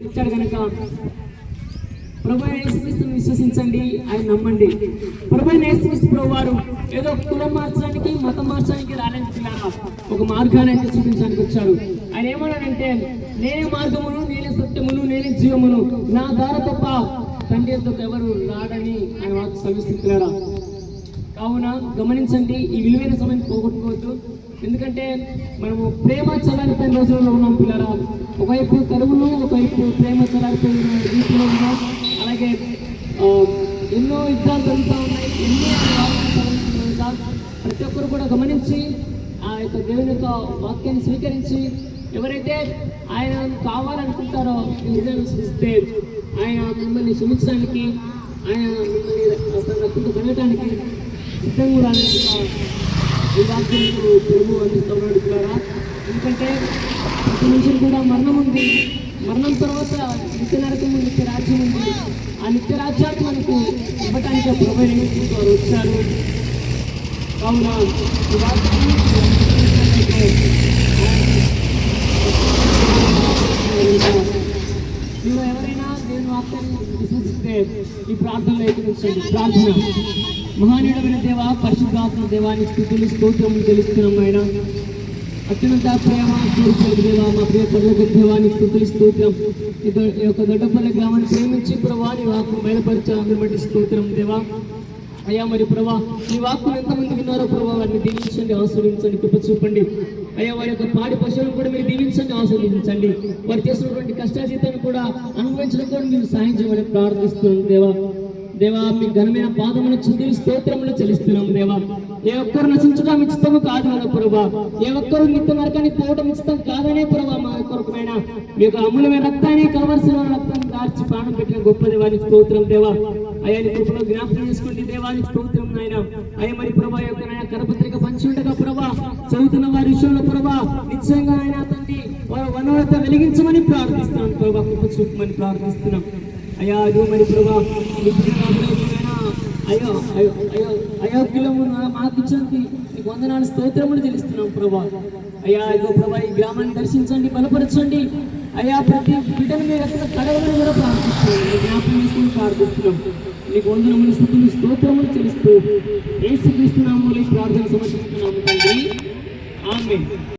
ఇచ్చాడు కనుక ప్రభు యేసుక్రీస్తుని విశ్వసించండి ఆయన నమ్మండి. ప్రభు యేసుక్రీస్తు ప్రభు వారు ఏదో కులం మార్చడానికి మతం మార్చడానికి రాలేదు పిల్లారా ఒక మార్గాన్ని అయితే చూపించడానికి వచ్చాడు. ఆయన ఏమన్నాడంటే నేనే మార్గమును నేనే సత్యమును నేనే జీవమును. నా ద్వారా తప్ప తండ్రి ఎవరు రాడని ఆయన వాకు సెలవిస్తున్నారా కావున గమనించండి ఈ విలువైన సమయం పోగొట్టుకోవద్దు. ఎందుకంటే మనము ప్రేమ చలారిపోయిన రోజుల్లో ఉన్నాం పిల్లరా. ఒకవైపు కరువులు ఒకవైపు ప్రేమ చలారిపోయిన రీతిలో ఉన్నాం. అలాగే ఎన్నో యుద్ధాలు జరుగుతూ ఉన్నాయి ఎన్నో ప్రతి ఒక్కరు కూడా గమనించి ఆ యొక్క దేవుని యొక్క వాక్యాన్ని స్వీకరించి ఎవరైతే ఆయన కావాలనుకుంటారో హృదయం సృష్టిస్తే ఆయన మిమ్మల్ని క్షమించడానికి ఆయన మిమ్మల్ని తన రక్తంతో సిద్ధంగా కూడా ఈ వాక్యం ఇప్పుడు అందిస్తున్నాడు ద్వారా ఎందుకంటే ప్రతి మనిషికి కూడా మరణం ఉంది మరణం తర్వాత నిత్య నరకం నిత్య రాజ్యం ఉంది ఆ నిత్య రాజ్యాన్ని మనకు ఇవ్వటానికి ఆ ప్రభు వారు వచ్చారు కావున మీరు ఎవరైనా నేను వాక్యాన్ని విశ్వసిస్తే ఈ ప్రార్థనలో ఎదురించండి ప్రార్థన. మహానీయుడమైన దేవ పరిశుద్ధాత్మ దేవాన్ని స్థుతులు స్తోత్రములు తెలుస్తున్నాం ఆయన. అత్యున్నత ప్రేమ దేవ మా ప్రియ పర్లకు దేవాన్ని స్థుతులు స్తోత్రం. ఈ ఈ యొక్క దొడ్డపల్లి గ్రామాన్ని ప్రేమించి ప్రభాని వాకు బయలుపరచాలని బట్టి స్తోత్రం దేవా. అయ్యా మరి ప్రభా ఈ వాక్కులు ఎంతమంది విన్నారో ప్రభా వారిని దీవించండి ఆస్వాదించండి కృప చూపండి. అయ్యా వారి యొక్క పాడి పశువులను కూడా మీరు దీవించండి ఆస్వాదించండి వారు చేసినటువంటి కష్టాజీతాన్ని కూడా అనుభవించడం కూడా మీరు సాయం చేయమని ప్రార్థిస్తున్నాం దేవా. దేవా మీ ఘనమైన పాదములు చుంది స్తోత్రములు చెల్లిస్తున్నాం దేవా. ఏ ఒక్కరు నశించడం ఇష్టము కాదు మన ప్రభా. ఏ ఒక్కరు నిత్య నరకాన్ని పోవడం ఇష్టం కాదనే ప్రభా మా కొరకమైన మీ యొక్క అమూల్యమైన రక్తాన్ని కలవలసిన రక్తాన్ని దార్చి ప్రాణం పెట్టిన గొప్ప దేవానికి స్తోత్రం దేవా. అయ్యా నీ కృపలో జ్ఞాపకం చేసుకోండి దేవానికి స్తోత్రం నాయన. అయ్యా మరి ప్రభా యొక్క నాయన కరపత్రిక పంచి ఉండగా ప్రభా చదువుతున్న వారి విషయంలో ప్రభా నిశ్చయంగా ఆయన తండ్రి వారి వనవత వెలిగించమని ప్రార్థిస్తున్నాం ప్రభా కృప చూపమని ప్రార్థిస్తున్నాం. అయ్యా అదో మరి ప్రభా నీ అయ్యో అయ్యో అయ్యో అయోగ్యులము నా- మాకు ఇచ్చినందుకు నీకు వందనాలు స్తోత్రములు తెలుస్తున్నాం ప్రభా. అయ్యా ఇదో ప్రభా ఈ గ్రామాన్ని దర్శించండి బలపరచండి. అయ్యా ప్రతి బిడ్డను మీరు ఎక్కడ కూడా ప్రార్థిస్తున్నాం నీ జ్ఞాపకం చేసుకుని ప్రార్థిస్తున్నాం. నీకు వందనములు స్థుతులు స్తోత్రములు తెలుస్తూ ఏసు క్రీస్తు ప్రార్థన సమర్పిస్తున్నాము తండ్రి. ఆమె